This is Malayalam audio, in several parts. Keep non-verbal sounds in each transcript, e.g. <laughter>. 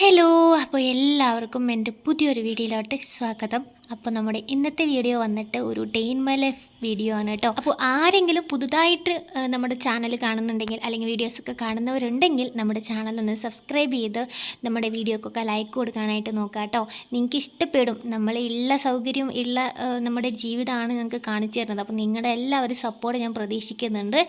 ഹലോ അപ്പോൾ എല്ലാവർക്കും എന്റെ പുതിയൊരു വീഡിയോയിലോട്ട് സ്വാഗതം. അപ്പോൾ നമ്മുടെ ഇന്നത്തെ വീഡിയോ വന്നിട്ട് ഒരു day in my life video ആണ് കേട്ടോ. അപ്പോൾ ആരെങ്കിലും പുതുതായിട്ട് നമ്മുടെ ചാനൽ കാണുന്നുണ്ടെങ്കിൽ അല്ലെങ്കിൽ വീഡിയോസൊക്കെ കാണുന്നവരുണ്ടെങ്കിൽ നമ്മുടെ ചാനൽ ഒന്ന് സബ്സ്ക്രൈബ് ചെയ്ത് നമ്മുടെ വീഡിയോക്കൊക്കെ ലൈക്ക് കൊടുക്കാനായിട്ട് നോക്കുക കേട്ടോ. നിങ്ങൾക്ക് ഇഷ്ടപ്പെടും നമ്മൾ ഉള്ള സൗകര്യം ഉള്ള നമ്മുടെ ജീവിതമാണ് നിങ്ങൾക്ക് കാണിച്ചു തരുന്നത്. അപ്പോൾ നിങ്ങളുടെ എല്ലാവരും സപ്പോർട്ട് ഞാൻ പ്രതീക്ഷിക്കുന്നുണ്ട്.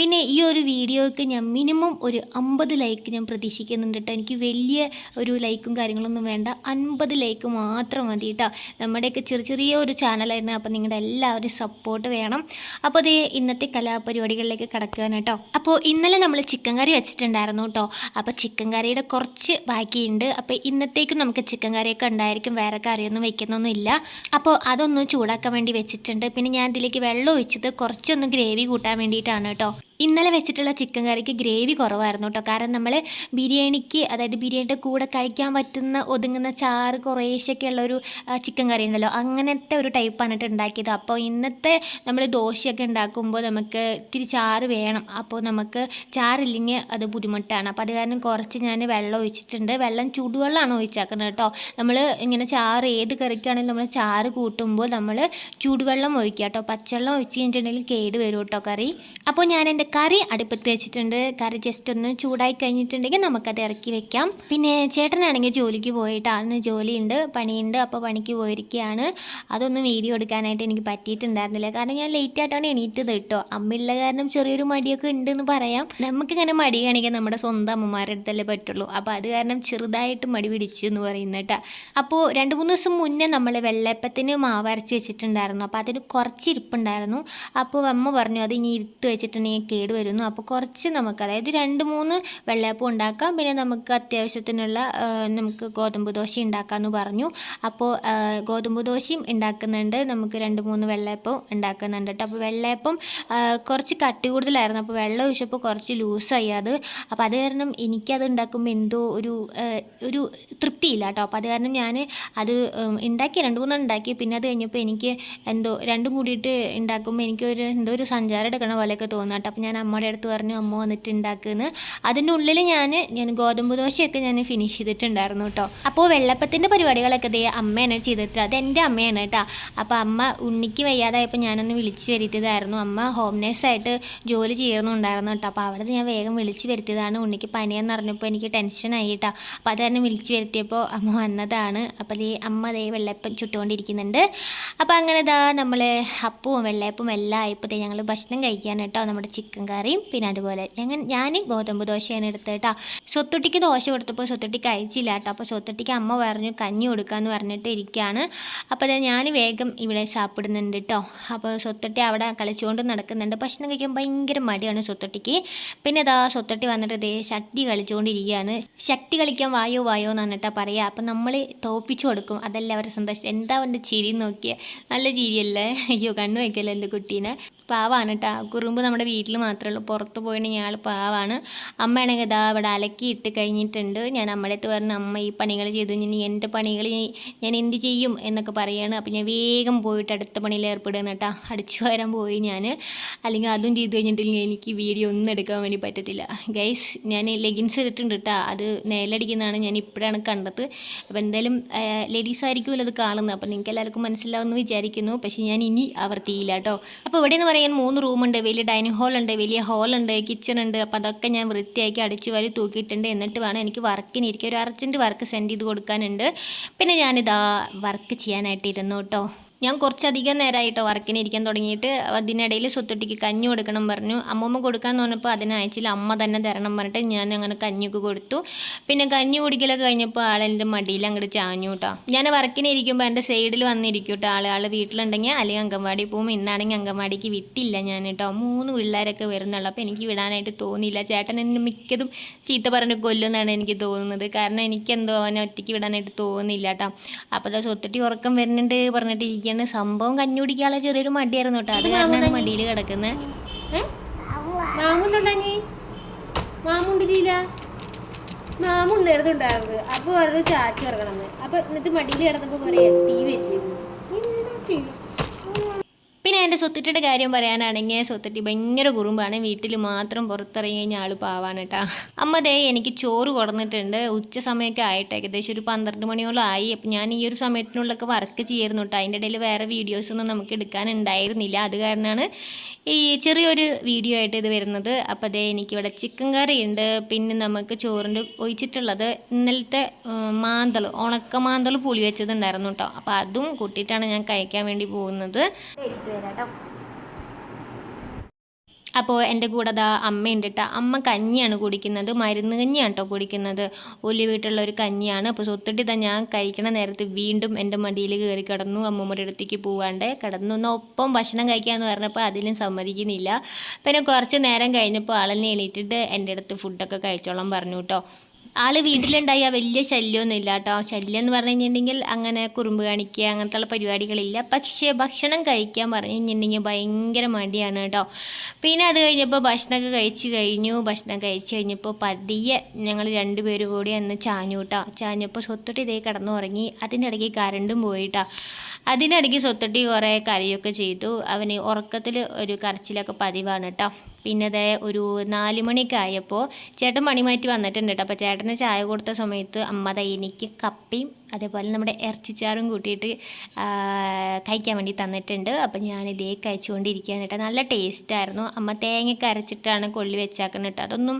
പിന്നെ ഈ ഒരു വീഡിയോയ്ക്ക് ഞാൻ മിനിമം ഒരു അമ്പത് ലൈക്ക് ഞാൻ പ്രതീക്ഷിക്കുന്നുണ്ട് കേട്ടോ. എനിക്ക് വലിയ ഒരു ലൈക്കും കാര്യങ്ങളൊന്നും വേണ്ട. അൻപത് ലൈക്ക് മാത്രം മതി കേട്ടോ. നമ്മുടെയൊക്കെ ചെറിയ ചെറിയ ഒരു ചാനലായിരുന്നു. അപ്പോൾ നിങ്ങളുടെ എല്ലാവരും സപ്പോർട്ട് വേണം. അപ്പോൾ അത് ഇന്നത്തെ കലാപരിപാടികളിലേക്ക് കിടക്കുകയാണ് കേട്ടോ. അപ്പോൾ ഇന്നലെ നമ്മൾ ചിക്കൻ കറി വെച്ചിട്ടുണ്ടായിരുന്നു കേട്ടോ. അപ്പോൾ ചിക്കൻ കറിയുടെ കുറച്ച് ബാക്കിയുണ്ട്. അപ്പോൾ ഇന്നത്തേക്കും നമുക്ക് ചിക്കൻ കറിയൊക്കെ ഉണ്ടായിരിക്കും. വേറെ കറിയൊന്നും വെക്കുന്നൊന്നുമില്ല അപ്പോൾ അതൊന്ന് ചൂടാക്കാൻ വേണ്ടി വെച്ചിട്ടുണ്ട്. പിന്നെ ഞാൻ ഇതിലേക്ക് വെള്ളം ഒഴിച്ചത് കുറച്ചൊന്ന് ഗ്രേവി കൂട്ടാൻ വേണ്ടിയിട്ടാണ് കേട്ടോ. ഇന്നലെ വെച്ചിട്ടുള്ള ചിക്കൻ കറിക്ക് ഗ്രേവി കുറവായിരുന്നു കേട്ടോ. കാരണം നമ്മൾ ബിരിയാണിക്ക് അതായത് ബിരിയാണിയുടെ കൂടെ കഴിക്കാൻ പറ്റുന്ന ഒതുങ്ങുന്ന ചാറ് കുറേശ്ശൊക്കെ ഉള്ള ഒരു ചിക്കൻ കറി ഉണ്ടല്ലോ. അങ്ങനത്തെ ഒരു ടൈപ്പാണ് കേട്ടോ ഉണ്ടാക്കിയത്. അപ്പോൾ ഇന്നത്തെ നമ്മൾ ദോശയൊക്കെ ഉണ്ടാക്കുമ്പോൾ നമുക്ക് ഇത്തിരി ചാറ് വേണം. അപ്പോൾ നമുക്ക് ചാറില്ലെങ്കിൽ അത് ബുദ്ധിമുട്ടാണ്. അപ്പോൾ അത് കാരണം കുറച്ച് ഞാൻ വെള്ളം ഒഴിച്ചിട്ടുണ്ട്. വെള്ളം ചൂടുവെള്ളമാണ് ഒഴിച്ചാക്കുന്നത് കേട്ടോ. നമ്മൾ ഇങ്ങനെ ചാറ് ഏത് കറിക്കാണെങ്കിലും നമ്മൾ ചാറ് കൂട്ടുമ്പോൾ നമ്മൾ ചൂടുവെള്ളം ഒഴിക്കുക കേട്ടോ. പച്ചവെള്ളം ഒഴിച്ച് കഴിഞ്ഞിട്ടുണ്ടെങ്കിൽ കേട് വരും കേട്ടോ കറി. അപ്പോൾ ഞാൻ എന്റെ കറി അടുപ്പത്ത് വെച്ചിട്ടുണ്ട്. കറി ജസ്റ്റ് ഒന്ന് ചൂടായി കഴിഞ്ഞിട്ടുണ്ടെങ്കിൽ നമുക്കത് ഇറക്കി വെക്കാം. പിന്നെ ചേട്ടനാണെങ്കിൽ ജോലിക്ക് പോയിട്ട് ആളിന് ജോലിയുണ്ട് പണിയുണ്ട്. അപ്പോൾ പണിക്ക് പോയിരിക്കുകയാണ്. അതൊന്നും വീഡിയോ എടുക്കാനായിട്ട് എനിക്ക് പറ്റിയിട്ടുണ്ടായിരുന്നില്ല. കാരണം ഞാൻ ലേറ്റ് ആയിട്ടാണ് എണീറ്റത് കേട്ടോ. അമ്മയുള്ള കാരണം ചെറിയൊരു മടിയൊക്കെ ഉണ്ടെന്ന് പറയാം. നമുക്കിങ്ങനെ മടി കാണിക്കാൻ നമ്മുടെ സ്വന്തം അമ്മമാരുടെ അടുത്തല്ലേ പറ്റുള്ളൂ. അപ്പോൾ അത് കാരണം ചെറുതായിട്ട് മടി പിടിച്ചു എന്ന് പറയുന്നത് കേട്ടോ. അപ്പോൾ രണ്ട് മൂന്ന് ദിവസം മുന്നേ നമ്മൾ വെള്ളപ്പത്തിന് മാവ് അരച്ച് വെച്ചിട്ടുണ്ടായിരുന്നു. അപ്പോൾ അതിന് കുറച്ച് ഇരിപ്പുണ്ടായിരുന്നു. അപ്പോൾ അമ്മ പറഞ്ഞു അത് ഇനി ഇരുത്ത് വെച്ചിട്ടുണ്ടെങ്കിൽ കേട് വരുന്നു. അപ്പോൾ കുറച്ച് നമുക്ക് അതായത് രണ്ട് മൂന്ന് വെള്ളയപ്പം ഉണ്ടാക്കാം. പിന്നെ നമുക്ക് അത്യാവശ്യത്തിനുള്ള നമുക്ക് ഗോതമ്പ് ദോശ ഉണ്ടാക്കാമെന്ന് പറഞ്ഞു. അപ്പോൾ ഗോതമ്പ് ദോശയും ഉണ്ടാക്കുന്നുണ്ട്. നമുക്ക് രണ്ട് മൂന്ന് വെള്ളയപ്പം ഉണ്ടാക്കുന്നുണ്ട് കേട്ടോ അപ്പോൾ വെള്ളയപ്പം കുറച്ച് കട്ടി കൂടുതലായിരുന്നു. അപ്പോൾ വെള്ളം ഒഴിച്ചപ്പോൾ കുറച്ച് ലൂസായി അത്. അപ്പോൾ അത് കാരണം എനിക്കത് ഉണ്ടാക്കുമ്പോൾ എന്തോ ഒരു ഒരു തൃപ്തിയില്ല കേട്ടോ അപ്പോൾ അത് കാരണം ഞാൻ അത് ഉണ്ടാക്കി രണ്ട് മൂന്നെണ്ണം ഉണ്ടാക്കി. പിന്നെ അത് കഴിഞ്ഞപ്പോൾ എനിക്ക് എന്തോ രണ്ടും കൂടിയിട്ട് ഉണ്ടാക്കുമ്പോൾ എനിക്കൊരു എന്തോ ഒരു സഞ്ചാരം എടുക്കണ പോലെയൊക്കെ തോന്നാട്ടോ കേട്ടോ അപ്പോൾ ഞാൻ അമ്മയുടെ അടുത്ത് പറഞ്ഞു അമ്മ വന്നിട്ട് ഉണ്ടാക്കുന്നു അതിന്റെ ഉള്ളിൽ ഞാൻ ഞാൻ ഗോതമ്പ് ദോശയൊക്കെ ഞാൻ ഫിനിഷ് ചെയ്തിട്ടുണ്ടായിരുന്നു കേട്ടോ അപ്പോൾ വെള്ളപ്പത്തിന്റെ പരിപാടികളൊക്കെ ദേ അമ്മയാണ് ചെയ്തിട്ട് അത് എന്റെ അമ്മയാണ് കേട്ടോ അപ്പോൾ അമ്മ ഉണ്ണിക്ക് വയ്യാതായപ്പോൾ ഞാനൊന്ന് വിളിച്ച് വരുത്തിയതായിരുന്നു. അമ്മ ഹോം നേഴ്സായിട്ട് ജോലി ചെയ്യുന്നുണ്ടായിരുന്നു കേട്ടോ അപ്പോൾ അവിടെ ഞാൻ വേഗം വിളിച്ച് വരുത്തിയതാണ്. ഉണ്ണിക്ക് പനിയെന്ന് പറഞ്ഞപ്പോൾ എനിക്ക് ടെൻഷനായി കേട്ടോ അപ്പോൾ അത് തന്നെ വിളിച്ച് വരുത്തിയപ്പോൾ അമ്മ വന്നതാണ്. അപ്പോൾ ദേ അമ്മ ദേ വെള്ളപ്പം ചുട്ടുകൊണ്ടിരിക്കുന്നുണ്ട്. അപ്പോൾ അങ്ങനെ ദാ നമ്മൾ അപ്പവും വെള്ളയപ്പവും എല്ലാം ആയപ്പോൾ ഞങ്ങൾ ഭക്ഷണം കഴിക്കാൻ കേട്ടോ നമ്മുടെ ചിക്കൻ കറിയും പിന്നെ അതുപോലെ ഞങ്ങൾ ഞാൻ ഗോതമ്പ് ദോശയാണ് എടുത്തത് കേട്ടോ സ്വത്തുട്ടിക്ക് ദോശ കൊടുത്തപ്പോൾ സ്വത്തുട്ടിക്ക് അയച്ചില്ല കേട്ടോ അപ്പോൾ സ്വത്തുട്ടിക്ക് അമ്മ പറഞ്ഞു കഞ്ഞി കൊടുക്കാമെന്ന് പറഞ്ഞിട്ട് ഇരിക്കുകയാണ് അപ്പോൾ ഞാൻ വേഗം ഇവിടെ സാപ്പിടുന്നുണ്ട് കേട്ടോ അപ്പോൾ സ്വത്തുട്ടി അവിടെ കളിച്ചുകൊണ്ട് നടക്കുന്നുണ്ട്. ഭക്ഷണം കഴിക്കാൻ ഭയങ്കര മടിയാണ് സ്വത്തുട്ടിക്ക് പിന്നെ ദാ സ്വത്തുട്ടി വന്നിട്ട് ദേ ശക്തി കളിച്ചുകൊണ്ടിരിക്കുകയാണ് ശക്തി കളിക്കാൻ വായോ വായോ എന്ന് പറഞ്ഞിട്ടാ പറയുക അപ്പം നമ്മൾ തോപ്പിച്ചു കൊടുക്കും. അതല്ല അവരുടെ സന്തോഷം. എന്താ അവന്റെ ചിരി നോക്കിയ? നല്ല ചിരിയല്ലേ? അയ്യോ കണ്ണു വയ്ക്കല്ലേ എന്റെ കുട്ടീനെ? പാവാണ് കേട്ടോ കുറുമ്പ് നമ്മുടെ വീട്ടിൽ മാത്രമേ ഉള്ളൂ. പുറത്ത് പോയിട്ടുണ്ടെങ്കിൽ ആൾ പാവാണ്. അമ്മയാണെങ്കിൽ ഇതാ ഇവിടെ അലക്കി ഇട്ട് കഴിഞ്ഞിട്ടുണ്ട്. ഞാൻ അമ്മയുടെ അടുത്ത് പറഞ്ഞു അമ്മ ഈ പണികൾ ചെയ്ത് ഇനി എന്റെ പണികൾ ഞാൻ എന്ത് ചെയ്യും? എന്നൊക്കെ പറയുകയാണ് അപ്പം ഞാൻ വേഗം പോയിട്ട് അടുത്ത പണിയിൽ ഏർപ്പെടുകയാണ് കേട്ടോ അടിച്ചു വരാൻ പോയി ഞാൻ. അല്ലെങ്കിൽ അതും ചെയ്ത് കഴിഞ്ഞിട്ടില്ലെങ്കിൽ എനിക്ക് വീഡിയോ ഒന്നും എടുക്കാൻ വേണ്ടി പറ്റത്തില്ല. ഗൈസ് ഞാൻ ലെഗിൻസ് ഇട്ടിട്ടുണ്ട് കേട്ടോ അത് നേലടിക്കുന്നതാണ് ഞാൻ ഇപ്പോഴാണ് കണ്ടത്. അപ്പോൾ എന്തായാലും ലേഡീസ് ആയിരിക്കുമല്ലോ അത് കാണുന്നത്. അപ്പോൾ നിങ്ങൾക്ക് എല്ലാവർക്കും മനസ്സിലാവുമെന്ന് വിചാരിക്കുന്നു. പക്ഷേ ഞാൻ ഇനി ആവർത്തിയില്ല കേട്ടോ അപ്പോൾ ഇവിടെ എന്ന് പറയാൻ മൂന്ന് റൂമുണ്ട് വലിയ ഡൈനിങ് ഹാൾ ഉണ്ട് വലിയ ഹാൾ ഉണ്ട് കിച്ചൺ ഉണ്ട്. അപ്പോൾ അതൊക്കെ ഞാൻ വൃത്തിയാക്കി അടിച്ചു വാരി തൂക്കിയിട്ടുണ്ട്. എന്നിട്ട് വേണം എനിക്ക് വർക്കിന് ഇരിക്കുക ഒരു അർജന്റ് വർക്ക് സെൻഡ് ചെയ്ത് കൊടുക്കാനുണ്ട്. പിന്നെ ഞാനിതാ വർക്ക് ചെയ്യാനായിട്ടിരുന്നു കേട്ടോ. ഞാൻ കുറച്ചധികം നേരമായിട്ടോ വർക്കിന് ഇരിക്കാൻ തുടങ്ങിയിട്ട് അതിനിടയിൽ സ്വത്തുട്ടിക്ക് കഞ്ഞി കൊടുക്കണം പറഞ്ഞു. അമ്മമ്മ കൊടുക്കാൻ പറഞ്ഞപ്പോൾ അതിനയച്ചില്ല അമ്മ തന്നെ തരണം പറഞ്ഞിട്ട് ഞാൻ അങ്ങനെ കഞ്ഞിക്ക് കൊടുത്തു. പിന്നെ കഞ്ഞി കുടിക്കലൊക്കെ കഴിഞ്ഞപ്പോൾ ആൾ എന്റെ മടിയിൽ അങ്ങോട്ട് ചാഞ്ഞു കേട്ടോ ഞാൻ വർക്കിന് ഇരിക്കുമ്പോൾ എന്റെ സൈഡിൽ വന്നിരിക്കും കേട്ടോ ആൾ ആൾ വീട്ടിലുണ്ടെങ്കിൽ അല്ലെങ്കിൽ അങ്കൻവാടി പോകും ഇന്നാണെങ്കിൽ അങ്കൻവാടിക്ക് വിട്ടില്ല ഞാൻ കേട്ടോ മൂന്ന് പിള്ളേരൊക്കെ വരുന്നുള്ളൂ. അപ്പോൾ എനിക്ക് വിടാനായിട്ട് തോന്നിയില്ല. ചേട്ടൻ എന്നെ മിക്കതും ചീത്ത പറഞ്ഞ് കൊല്ലുമെന്നാണ് എനിക്ക് തോന്നുന്നത്. കാരണം എനിക്കെന്തോ അവനെ ഒറ്റയ്ക്ക് വിടാനായിട്ട് തോന്നുന്നില്ല കേട്ടോ അപ്പോൾ സ്വത്തുട്ടി ഉറക്കം വരുന്നുണ്ട് പറഞ്ഞിട്ട് ഇരിക്കുകയാണ് സംഭവം കഞ്ഞി കുടിക്കാനുള്ള ചെറിയൊരു മടിയായിരുന്നു കേട്ടോ. അത് കാരണമാണ് മടിയിൽ കിടക്കുന്നത് മാമുണ്ടുണ്ടാഞ്ഞി മാമുണ്ടില്ല മാമുണ്ടായിരുന്നുണ്ടായിരുന്നത് അപ്പൊ പറഞ്ഞു ചാച്ചി ഇറങ്ങണമെന്ന് അപ്പൊ എന്നിട്ട് മടിയിൽ കിടന്നപ്പോ പറയാ തീ വെച്ചിരുന്നു എന്റെ സ്വത്തിട്ടിയുടെ കാര്യം പറയാനാണെങ്കിൽ സ്വത്തിട്ടി ഭയങ്കര കുറുമ്പാണ്. വീട്ടിൽ മാത്രം പുറത്തിറങ്ങി കഴിഞ്ഞാൽ ആൾ പാവാണ് കേട്ടോ. അമ്മതേ എനിക്ക് ചോറ് കൊടുന്നിട്ടുണ്ട്. ഉച്ച സമയമൊക്കെ ആയിട്ട് ഏകദേശം ഒരു പന്ത്രണ്ട് മണിയോളം ആയി. അപ്പം ഞാൻ ഈ ഒരു സമയത്തിനുള്ളൊക്കെ വർക്ക് ചെയ്യായിരുന്നു കേട്ടോ. അതിന്റെ ഇടയിൽ വേറെ വീഡിയോസൊന്നും നമുക്ക് എടുക്കാനുണ്ടായിരുന്നില്ല അത് കാരണമാണ് ഈ ചെറിയൊരു വീഡിയോ ആയിട്ട് ഇത് വരുന്നത്. അപ്പോൾ അതേ എനിക്കിവിടെ ചിക്കൻ കറി ഉണ്ട്. പിന്നെ നമുക്ക് ചോറിന്റെ ഒഴിച്ചിട്ടുള്ളത് ഇന്നലത്തെ മാന്തൽ ഉണക്ക മാന്തൽ പുളി വെച്ചതുണ്ടായിരുന്നു കേട്ടോ. അപ്പോൾ അതും കൂട്ടിയിട്ടാണ് ഞാൻ കഴിക്കാൻ വേണ്ടി പോകുന്നത്. കേട്ടോ അപ്പോൾ എന്റെ കൂടെ ദാ അമ്മയുണ്ട് കേട്ടോ അമ്മ കഞ്ഞിയാണ് കുടിക്കുന്നത്. മരുന്ന് കഞ്ഞിയാണ് കേട്ടോ കുടിക്കുന്നത്. ഒലി വീട്ടിലുള്ള ഒരു കഞ്ഞിയാണ്. അപ്പോൾ സ്വത്തിട്ട് ഇതാ ഞാൻ കഴിക്കണ നേരത്ത് വീണ്ടും എന്റെ മടിയിൽ കയറി കിടന്നു അമ്മൂമ്മയുടെ അടുത്തേക്ക് പോവാണ്ട് കിടന്നു. ഒന്ന് ഒപ്പം ഭക്ഷണം കഴിക്കാമെന്ന് പറഞ്ഞപ്പോൾ അതിലും സമ്മതിക്കുന്നില്ല. പിന്നെ കുറച്ച് നേരം കഴിഞ്ഞപ്പോൾ ആളെന്നെ എണീറ്റിട്ട് എന്റെ അടുത്ത് ഫുഡൊക്കെ കഴിച്ചോളാം പറഞ്ഞു കേട്ടോ ആൾ വീട്ടിലുണ്ടായ വലിയ ശല്യമൊന്നും ഇല്ല കേട്ടോ ശല്യം എന്ന് പറഞ്ഞു കഴിഞ്ഞിട്ടുണ്ടെങ്കിൽ അങ്ങനെ കുറുമ്പ് കാണിക്കുക അങ്ങനത്തെ ഉള്ള പരിപാടികളില്ല. പക്ഷേ ഭക്ഷണം കഴിക്കാൻ പറഞ്ഞു കഴിഞ്ഞിട്ടുണ്ടെങ്കിൽ ഭയങ്കര മടിയാണ് കേട്ടോ. പിന്നെ അത് കഴിഞ്ഞപ്പോൾ ഭക്ഷണമൊക്കെ കഴിച്ചു കഴിഞ്ഞു. ഭക്ഷണം കഴിച്ച് കഴിഞ്ഞപ്പോൾ പതിയെ ഞങ്ങൾ രണ്ടുപേരും കൂടി അന്ന് ചാഞ്ഞു കേട്ടോ. ചാഞ്ഞപ്പോൾ സ്വത്തൊട്ടി ഇതേ കിടന്നു ഉറങ്ങി അതിന്റെ ഇടയ്ക്ക് കരണ്ടും പോയിട്ടോ. അതിനിടയ്ക്ക് സ്വത്തൊട്ടി കുറേ കരയൊക്കെ ചെയ്തു. അവന് ഉറക്കത്തിൽ ഒരു കരച്ചിലൊക്കെ പതിവാണ് കേട്ടോ. പിന്നെ അതേ ഒരു നാല് മണിയൊക്കെ ആയപ്പോൾ ചേട്ടൻ പണി മാറ്റി വന്നിട്ടുണ്ട് കേട്ടോ. അപ്പോൾ ചേട്ടന് ചായ കൊടുത്ത സമയത്ത് അമ്മ ദാ എനിക്ക് കപ്പയും അതേപോലെ നമ്മുടെ ഇറച്ചിച്ചാറും കൂട്ടിയിട്ട് കഴിക്കാൻ വേണ്ടി തന്നിട്ടുണ്ട്. അപ്പോൾ ഞാൻ ഇതേ കഴിച്ചുകൊണ്ടിരിക്കുകയാണ് കേട്ടോ. നല്ല ടേസ്റ്റായിരുന്നു. അമ്മ തേങ്ങയൊക്കെ അരച്ചിട്ടാണ് കൊള്ളി വെച്ചാക്കുന്നത് കേട്ടോ. അതൊന്നും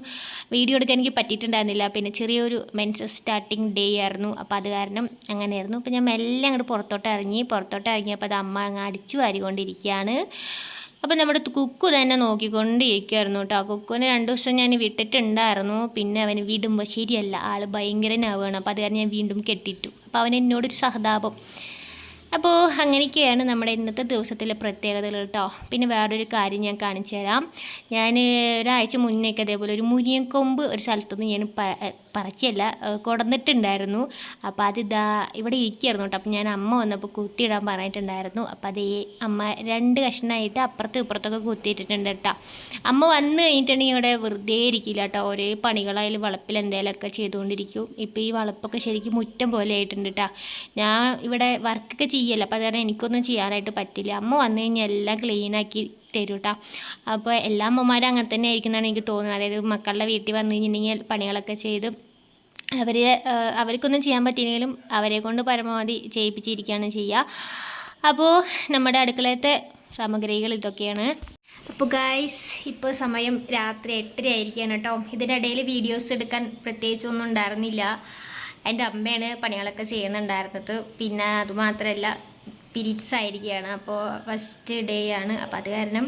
വീഡിയോ എടുക്കാൻ എനിക്ക് പറ്റിയിട്ടുണ്ടായിരുന്നില്ല. പിന്നെ ചെറിയൊരു മെൻസസ് സ്റ്റാർട്ടിങ് ഡേ ആയിരുന്നു. അപ്പോൾ അത് കാരണം അങ്ങനെ ആയിരുന്നു അപ്പോൾ ഞാൻ മെല്ലെ അങ്ങോട്ട് പുറത്തോട്ട് ഇറങ്ങി പുറത്തോട്ട് ഇറങ്ങിയപ്പോൾ അത് അമ്മ അങ്ങ് അടിച്ചു വാരിക്കൊണ്ടിരിക്കുകയാണ്. അപ്പം നമ്മുടെ കുക്കു തന്നെ നോക്കിക്കൊണ്ടിരിക്കുമായിരുന്നു കേട്ടോ. കുക്കുവിനെ രണ്ട് ദിവസം ഞാൻ വിട്ടിട്ടുണ്ടായിരുന്നു. പിന്നെ അവന് വിടുമ്പോൾ ശരിയല്ല. ആൾ ഭയങ്കരനാവുകയാണ്. അപ്പോൾ അത് കാരണം ഞാൻ വീണ്ടും കെട്ടിട്ടു. അപ്പോൾ അവൻ എന്നോടൊരു സഹതാപം. അപ്പോൾ അങ്ങനെയൊക്കെയാണ് നമ്മുടെ ഇന്നത്തെ ദിവസത്തിലെ പ്രത്യേകതകൾ കേട്ടോ. പിന്നെ വേറൊരു കാര്യം ഞാൻ കാണിച്ചു തരാം. ഞാൻ ഒരാഴ്ച മുന്നേക്ക് അതേപോലെ ഒരു മുരിയൻകൊമ്പ് ഒരു സ്ഥലത്തുനിന്ന് ഞാൻ പ പറിച്ചല്ല കൊടന്നിട്ടുണ്ടായിരുന്നു. അപ്പോൾ അതിതാ ഇവിടെ ഇരിക്കുകയായിരുന്നു കേട്ടോ അപ്പോൾ ഞാൻ അമ്മ വന്നപ്പോൾ കുത്തിയിടാൻ പറഞ്ഞിട്ടുണ്ടായിരുന്നു. അപ്പോൾ അതേ അമ്മ രണ്ട് കഷ്ണമായിട്ട് അപ്പുറത്തും ഇപ്പുറത്തൊക്കെ കുത്തിയിട്ടിട്ടുണ്ട് കേട്ടോ അമ്മ വന്ന് കഴിഞ്ഞിട്ടുണ്ടെങ്കിൽ ഇവിടെ വെറുതെ ഇരിക്കില്ല കേട്ടോ ഒരേ പണികളായാലും വളപ്പിൽ എന്തെങ്കിലുമൊക്കെ ചെയ്തുകൊണ്ടിരിക്കും. ഇപ്പോൾ ഈ വളപ്പൊക്കെ ശരിക്കും മുറ്റം പോലെ ആയിട്ടുണ്ട് കേട്ടോ ഞാൻ ഇവിടെ വർക്കൊക്കെ ചെയ്യല്ല. അപ്പോൾ അതുകാരണം എനിക്കൊന്നും ചെയ്യാനായിട്ട് പറ്റില്ല. അമ്മ വന്നു കഴിഞ്ഞാൽ എല്ലാം ക്ലീനാക്കി തരും കേട്ടോ അപ്പോൾ എല്ലാ അമ്മമാരും അങ്ങനെ തന്നെ ആയിരിക്കുന്നതാണ് എനിക്ക് തോന്നുന്നത്. അതായത് മക്കളുടെ വീട്ടിൽ വന്നു കഴിഞ്ഞിട്ടുണ്ടെങ്കിൽ പണികളൊക്കെ ചെയ്ത് അവരെ അവർക്കൊന്നും ചെയ്യാൻ പറ്റിയില്ലെങ്കിലും അവരെ കൊണ്ട് പരമാവധി ചെയ്യിപ്പിച്ചിരിക്കുകയാണ് ചെയ്യുക. അപ്പോൾ നമ്മുടെ അടുക്കളത്തെ സാമഗ്രികൾ ഇതൊക്കെയാണ്. അപ്പോൾ ഗായ്സ് ഇപ്പോൾ സമയം രാത്രി എട്ടര ആയിരിക്കുകയാണ് കേട്ടോ. ഇതിനിടയിൽ വീഡിയോസ് എടുക്കാൻ പ്രത്യേകിച്ചൊന്നും ഉണ്ടായിരുന്നില്ല. എന്റെ അമ്മയാണ് പണികളൊക്കെ ചെയ്യുന്നുണ്ടായിരുന്നത്. പിന്നെ അതുമാത്രമല്ല പീരീഡ്സ് ആയിരിക്കുകയാണ് അപ്പോൾ ഫസ്റ്റ് ഡേ ആണ്. അപ്പോൾ അത് കാരണം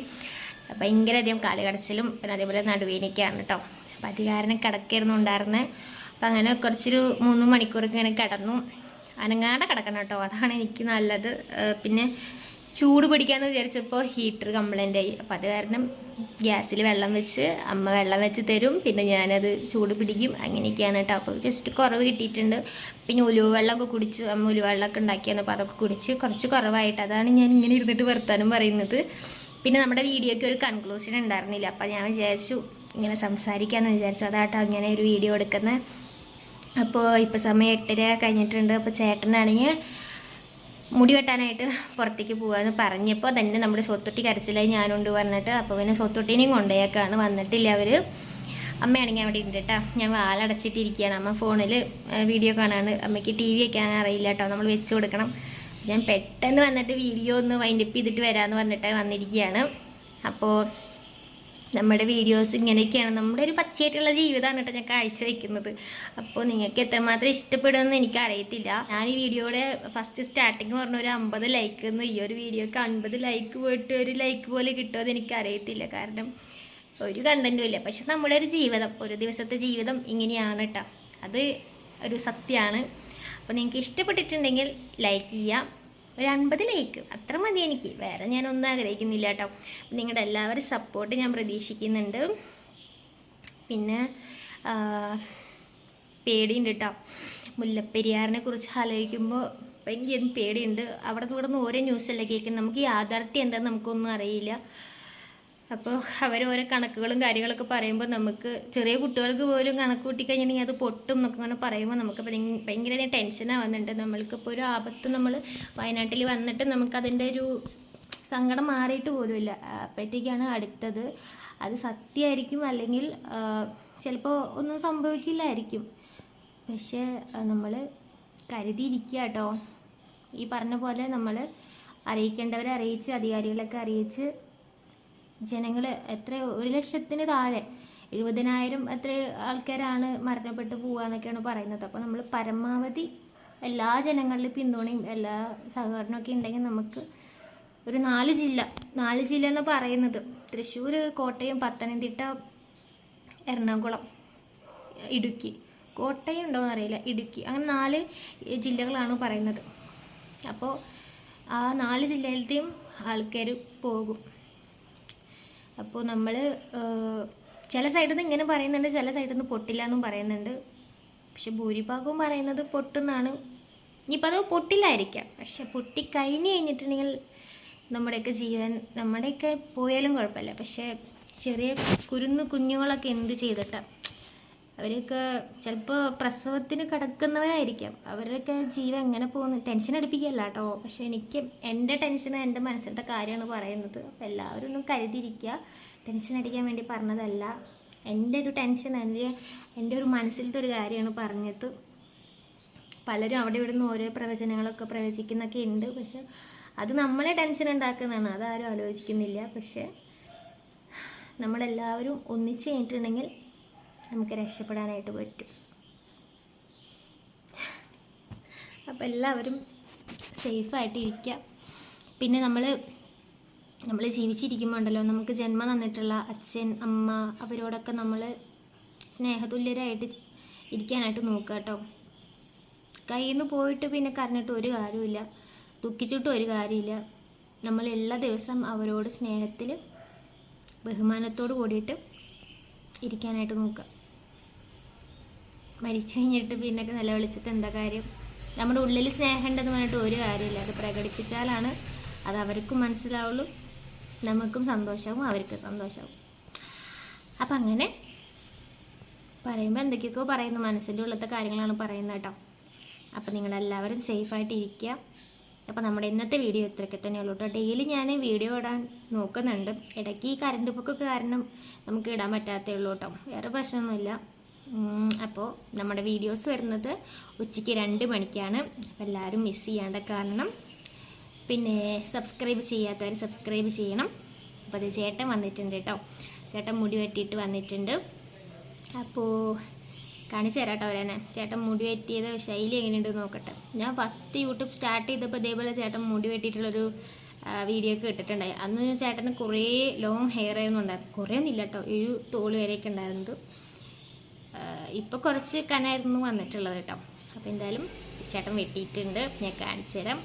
ഭയങ്കര അധികം കാലുകടച്ചിലും പിന്നെ അതേപോലെ നടുവേനൊക്കെയാണ് കേട്ടോ. അപ്പം അത് കാരണം കിടക്കായിരുന്നു ഉണ്ടായിരുന്നത് അപ്പം അങ്ങനെ കുറച്ചൊരു മൂന്ന് മണിക്കൂറൊക്കെ ഇങ്ങനെ കിടന്നു. അനങ്ങാതെ കിടക്കണം കേട്ടോ. അതാണ് എനിക്ക് നല്ലത്. പിന്നെ ചൂട് പിടിക്കാമെന്ന് വിചാരിച്ചപ്പോൾ ഹീറ്റർ കംപ്ലൈന്റ് ആയി. അപ്പോൾ അത് കാരണം ഗ്യാസിൽ വെള്ളം വെച്ച് അമ്മ വെള്ളം വെച്ച് തരും. പിന്നെ ഞാനത് ചൂട് പിടിക്കും. അങ്ങനെയൊക്കെയാണ് കേട്ടോ അപ്പോൾ ജസ്റ്റ് കുറവ് കിട്ടിയിട്ടുണ്ട്. പിന്നെ ഉലുവ വെള്ളമൊക്കെ കുടിച്ചു. അമ്മ ഉലുവ വെള്ളമൊക്കെ ഉണ്ടാക്കിയെന്ന് അപ്പോൾ അതൊക്കെ കുടിച്ച് കുറച്ച് കുറവായിട്ട് അതാണ് ഞാൻ ഇങ്ങനെ ഇരുന്നിട്ട് വർത്താനം പറയുന്നത്. പിന്നെ നമ്മുടെ വീഡിയോയ്ക്ക് ഒരു കൺക്ലൂഷൻ ഉണ്ടായിരുന്നില്ല. അപ്പോൾ ഞാൻ വിചാരിച്ചു ഇങ്ങനെ സംസാരിക്കാമെന്ന് വിചാരിച്ചു. അതാട്ടോ അങ്ങനെ ഒരു വീഡിയോ എടുക്കുന്നത് അപ്പോൾ ഇപ്പോൾ സമയം എട്ടര കഴിഞ്ഞിട്ടുണ്ട്. അപ്പോൾ ചേട്ടനാണെങ്കിൽ മുടി വെട്ടാനായിട്ട് പുറത്തേക്ക് പോകാമെന്ന് പറഞ്ഞപ്പോൾ തന്നെ നമ്മുടെ സ്വത്തൊട്ടി കരച്ചിലായി ഞാനുണ്ട് പറഞ്ഞിട്ട് അപ്പോൾ പിന്നെ സ്വത്തൊട്ടിനെയും കൊണ്ടുപോയേക്കാണ് വന്നിട്ടില്ല അവർ അമ്മയാണെങ്കിൽ അവിടെ ഉണ്ട് കേട്ടോ ഞാൻ വാലടച്ചിട്ടിരിക്കുകയാണ്. അമ്മ ഫോണിൽ വീഡിയോ കാണാണ് അമ്മയ്ക്ക് ടി വി വെക്കാൻ അറിയില്ല കേട്ടോ നമ്മൾ വെച്ച് കൊടുക്കണം. ഞാൻ പെട്ടെന്ന് വന്നിട്ട് വീഡിയോ ഒന്ന് വൈൻഡപ്പ് ചെയ്തിട്ട് വരാമെന്ന് പറഞ്ഞിട്ട് വന്നിരിക്കുകയാണ്. അപ്പോൾ നമ്മുടെ വീഡിയോസ് ഇങ്ങനെയൊക്കെയാണ് നമ്മുടെ ഒരു പച്ചയായിട്ടുള്ള ജീവിതമാണ് കേട്ടോ ഞാൻ കാഴ്ചവെക്കുന്നത്. അപ്പോൾ നിങ്ങൾക്ക് എത്രമാത്രം ഇഷ്ടപ്പെടുമെന്ന് എനിക്കറിയത്തില്ല. ഞാൻ ഈ വീഡിയോയുടെ ഫസ്റ്റ് സ്റ്റാർട്ടിങ് പറഞ്ഞ ഒരു അമ്പത് ലൈക്ക് എന്ന് ഈ ഒരു വീഡിയോക്ക് അൻപത് ലൈക്ക് പോയിട്ട് ഒരു ലൈക്ക് പോലെ കിട്ടുമെന്ന് എനിക്കറിയത്തില്ല. കാരണം ഒരു കണ്ടന്റും ഇല്ല. പക്ഷെ നമ്മുടെ ഒരു ജീവിതം ഒരു ദിവസത്തെ ജീവിതം ഇങ്ങനെയാണ് കേട്ടോ. അത് ഒരു സത്യമാണ്. അപ്പോൾ നിങ്ങൾക്ക് ഇഷ്ടപ്പെട്ടിട്ടുണ്ടെങ്കിൽ ലൈക്ക് ചെയ്യാം. ഒരു അൻപത് ലൈക്ക് അത്ര മതി എനിക്ക്. വേറെ ഞാനൊന്നും ആഗ്രഹിക്കുന്നില്ല കേട്ടോ. നിങ്ങളുടെ എല്ലാവരും സപ്പോർട്ട് ഞാൻ പ്രതീക്ഷിക്കുന്നുണ്ട്. പിന്നെ പേടിയുണ്ട് കേട്ടോ. മുല്ലപ്പെരിയാറിനെ കുറിച്ച് ആലോചിക്കുമ്പോൾ ഭയങ്കര പേടിയുണ്ട്? അവിടെ നിന്ന് ഇവിടെ നിന്ന് ഓരോ ന്യൂസല്ലേ കേൾക്കുന്നത്? നമുക്ക് യാഥാർത്ഥ്യം എന്താണെന്ന് നമുക്കൊന്നും അറിയില്ല. അപ്പോൾ അവർ ഓരോ കണക്കുകളും കാര്യങ്ങളൊക്കെ പറയുമ്പോൾ നമുക്ക് ചെറിയ കുട്ടികൾക്ക് പോലും കണക്ക് കൂട്ടിക്കഴിഞ്ഞിട്ടുണ്ടെങ്കിൽ അത് പൊട്ടും എന്നൊക്കെ അങ്ങനെ പറയുമ്പോൾ നമുക്ക് ഭയങ്കര ടെൻഷനാവുന്നുണ്ട് നമ്മൾക്കിപ്പോൾ ഒരു ആപത്ത് നമ്മൾ വയനാട്ടിൽ വന്നിട്ട് നമുക്കതിന്റെ ഒരു സങ്കടം മാറിയിട്ട് പോലുമില്ല. അപ്പോഴത്തേക്കാണ് അടുത്തത്. അത് സത്യമായിരിക്കും അല്ലെങ്കിൽ ചിലപ്പോൾ ഒന്നും സംഭവിക്കില്ലായിരിക്കും. പക്ഷേ നമ്മൾ കരുതിയിരിക്കുക കേട്ടോ. ഈ പറഞ്ഞ പോലെ നമ്മൾ അറിയിക്കേണ്ടവരെ അറിയിച്ച് അധികാരികളൊക്കെ അറിയിച്ച് ജനങ്ങൾ എത്ര ഒരു ലക്ഷത്തിന് താഴെ എഴുപതിനായിരം എത്ര ആൾക്കാരാണ് മരണപ്പെട്ട് പോവാന്നൊക്കെയാണ് പറയുന്നത്. അപ്പോൾ നമ്മൾ പരമാവധി എല്ലാ ജനങ്ങളിലും പിന്തുണയും എല്ലാ സഹകരണമൊക്കെ ഉണ്ടെങ്കിൽ നമുക്ക് ഒരു നാല് ജില്ല നാല് ജില്ല എന്ന് പറയുന്നത് തൃശ്ശൂർ കോട്ടയം പത്തനംതിട്ട എറണാകുളം ഇടുക്കി. കോട്ടയം ഉണ്ടോയെന്ന് അറിയില്ല ഇടുക്കി. അങ്ങനെ നാല് ജില്ലകളാണ് പറയുന്നത്. അപ്പോൾ ആ നാല് ജില്ലയിലത്തെയും ആൾക്കാർ പോകും. അപ്പോൾ നമ്മൾ ചില സൈഡിൽ നിന്ന് ഇങ്ങനെ പറയുന്നുണ്ട് ചില സൈഡിൽ നിന്ന് പൊട്ടില്ല എന്നും പറയുന്നുണ്ട്. പക്ഷെ ഭൂരിഭാഗവും പറയുന്നത് പൊട്ടുന്നാണ്. ഇനിയിപ്പോൾ അത് പൊട്ടില്ലായിരിക്കാം. പക്ഷെ പൊട്ടി കഴിഞ്ഞ് കഴിഞ്ഞിട്ടുണ്ടെങ്കിൽ നമ്മുടെയൊക്കെ ജീവൻ നമ്മുടെയൊക്കെ പോയാലും കുഴപ്പമില്ല. പക്ഷേ ചെറിയ കുരുന്ന് കുഞ്ഞുങ്ങളൊക്കെ എന്ത് ചെയ്തിട്ടാണ് അവരൊക്കെ ചിലപ്പോൾ പ്രസവത്തിന് കിടക്കുന്നവരായിരിക്കാം. അവരൊക്കെ ജീവൻ എങ്ങനെ പോകുന്നു? ടെൻഷൻ അടിപ്പിക്കുകയല്ല കേട്ടോ. പക്ഷെ എനിക്ക് എന്റെ ടെൻഷൻ എന്റെ മനസ്സിലത്തെ കാര്യമാണ് പറയുന്നത്. അപ്പോൾ എല്ലാവരും ഒന്നും കരുതിയിരിക്കുക. ടെൻഷൻ അടിക്കാൻ വേണ്ടി പറഞ്ഞതല്ല. എന്റെ ഒരു ടെൻഷൻ എന്റെ എന്റെ ഒരു മനസ്സിലത്തെ ഒരു കാര്യമാണ് പറഞ്ഞത്. പലരും അവിടെ ഇവിടെ നിന്ന് ഓരോ പ്രവചനങ്ങളൊക്കെ പ്രവചിക്കുന്നൊക്കെ ഉണ്ട്. പക്ഷെ അത് നമ്മളെ ടെൻഷൻ ഉണ്ടാക്കുന്നതാണ്. അതാരും ആലോചിക്കുന്നില്ല. പക്ഷെ നമ്മളെല്ലാവരും ഒന്നിച്ച് കഴിഞ്ഞിട്ടുണ്ടെങ്കിൽ നമുക്ക് രക്ഷപ്പെടാനായിട്ട് പറ്റും. അപ്പോൾ എല്ലാവരും സേഫായിട്ട് ഇരിക്കുക പിന്നെ നമ്മൾ നമ്മൾ ജീവിച്ചിരിക്കുമ്പോൾ ഉണ്ടല്ലോ നമുക്ക് ജന്മം തന്നിട്ടുള്ള അച്ഛൻ അമ്മ അവരോടൊക്കെ നമ്മൾ സ്നേഹതുല്യരായിട്ട് ഇരിക്കാനായിട്ട് നോക്കുക കേട്ടോ കയ്യിൽ നിന്ന് പോയിട്ട് പിന്നെ കരഞ്ഞിട്ട് ഒരു കാര്യമില്ല ദുഃഖിച്ചിട്ടും ഒരു കാര്യമില്ല. നമ്മൾ എല്ലാ ദിവസം അവരോട് സ്നേഹത്തിൽ ബഹുമാനത്തോട് കൂടിയിട്ട് ഇരിക്കാനായിട്ട് നോക്കുക മരിച്ചു കഴിഞ്ഞിട്ട് പിന്നൊക്കെ നിലവിളിച്ചിട്ട് എന്താ കാര്യം? നമ്മുടെ ഉള്ളിൽ സ്നേഹം ഉണ്ടെന്ന് പറഞ്ഞിട്ട് ഒരു കാര്യമില്ല. അത് പ്രകടിപ്പിച്ചാലാണ് അത് അവർക്കും മനസ്സിലാവുള്ളൂ. നമുക്കും സന്തോഷമാവും അവർക്കും സന്തോഷമാവും. അപ്പം അങ്ങനെ പറയുമ്പോൾ എന്തൊക്കെയൊക്കെയോ പറയുന്നു. മനസ്സിന്റെ ഉള്ളത്തെ കാര്യങ്ങളാണ് പറയുന്നത് കേട്ടോ. അപ്പം നിങ്ങളെല്ലാവരും സേഫായിട്ട് ഇരിക്കുക. അപ്പോൾ നമ്മുടെ ഇന്നത്തെ വീഡിയോ ഇത്രയൊക്കെ തന്നെയുള്ളൂ കേട്ടോ. ഡെയിലി ഞാൻ വീഡിയോ ഇടാൻ നോക്കുന്നുണ്ട്. ഇടയ്ക്ക് ഈ കറണ്ട് പൊക്കൊക്കെ കാരണം നമുക്ക് ഇടാൻ പറ്റാത്തേ ഉള്ളൂ കേട്ടോ. വേറെ പ്രശ്നമൊന്നുമില്ല. അപ്പോൾ നമ്മുടെ വീഡിയോസ് വരുന്നത് ഉച്ചയ്ക്ക് രണ്ട് മണിക്കാണ്. എല്ലാവരും മിസ് ചെയ്യാണ്ട കാരണം പിന്നെ സബ്സ്ക്രൈബ് ചെയ്യാത്തവർ സബ്സ്ക്രൈബ് ചെയ്യണം. അപ്പോൾ അത് ചേട്ടൻ വന്നിട്ടുണ്ട് കേട്ടോ. ചേട്ടൻ മുടി വെട്ടിയിട്ട് വന്നിട്ടുണ്ട്. അപ്പോൾ കാണിച്ചു തരാം കേട്ടോ അവരെന്നെ. ചേട്ടൻ മുടി വെട്ടിയത് ശൈലി എങ്ങനെയുണ്ട് നോക്കട്ടെ. ഞാൻ ഫസ്റ്റ് യൂട്യൂബ് സ്റ്റാർട്ട് ചെയ്തപ്പോൾ ഇതേപോലെ ചേട്ടൻ മുടി വെട്ടിയിട്ടുള്ളൊരു വീഡിയോ ഒക്കെ ഇട്ടിട്ടുണ്ടായി. അന്ന് ചേട്ടന് കുറേ ലോങ് ഹെയർ ആയിരുന്നു ഉണ്ടായിരുന്നു കുറേ ഒന്നുമില്ല കേട്ടോ. ഒരു തോൾ വരെയൊക്കെ ഉണ്ടായിരുന്നത്. ഇപ്പോൾ കുറച്ച് കനായിരുന്നു വന്നിട്ടുള്ളത് കേട്ടോ. അപ്പോൾ എന്തായാലും ചേട്ടൻ വെട്ടിയിട്ടുണ്ട്. ഞാൻ കാണിച്ചു തരാം.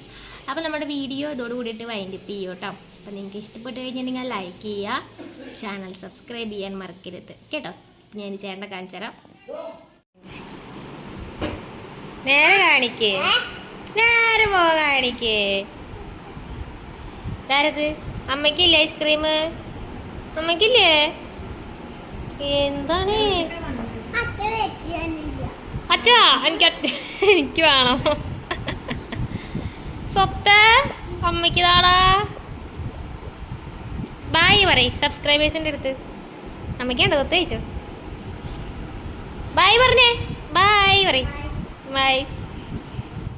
അപ്പോൾ നമ്മുടെ വീഡിയോ ഇതോട് കൂടിയിട്ട് വൈൻഡിപ്പ് ചെയ്യും കേട്ടോ. അപ്പോൾ നിങ്ങൾക്ക് ഇഷ്ടപ്പെട്ട് കഴിഞ്ഞിട്ടുണ്ടെങ്കിൽ ലൈക്ക് ചെയ്യുക. ചാനൽ സബ്സ്ക്രൈബ് ചെയ്യാൻ മറക്കരുത്. കേട്ടോ? ഞാൻ ചേട്ടനെ കാണിച്ചു തരാം. നേരെ കാണിക്കേ. നേരെ പോ കാണിക്കേ. ആരത് അമ്മയ്ക്കില്ലേ ഐസ്ക്രീം? അമ്മയ്ക്കില്ലേ? എന്താണ്? അച്ഛാ എനിക്ക് <laughs> എനിക്ക് വേണം. സ്വത്ത് അമ്മയ്ക്ക് താടാ ബായ് പറയ് സബ്സ്ക്രൈബേഴ്സിന്റെ അടുത്ത്. അമ്മയ്ക്കാണ്ട് ഒത്തയച്ചോ ബായ് പറഞ്ഞേ. ബായ് പറയ്. ബായ്.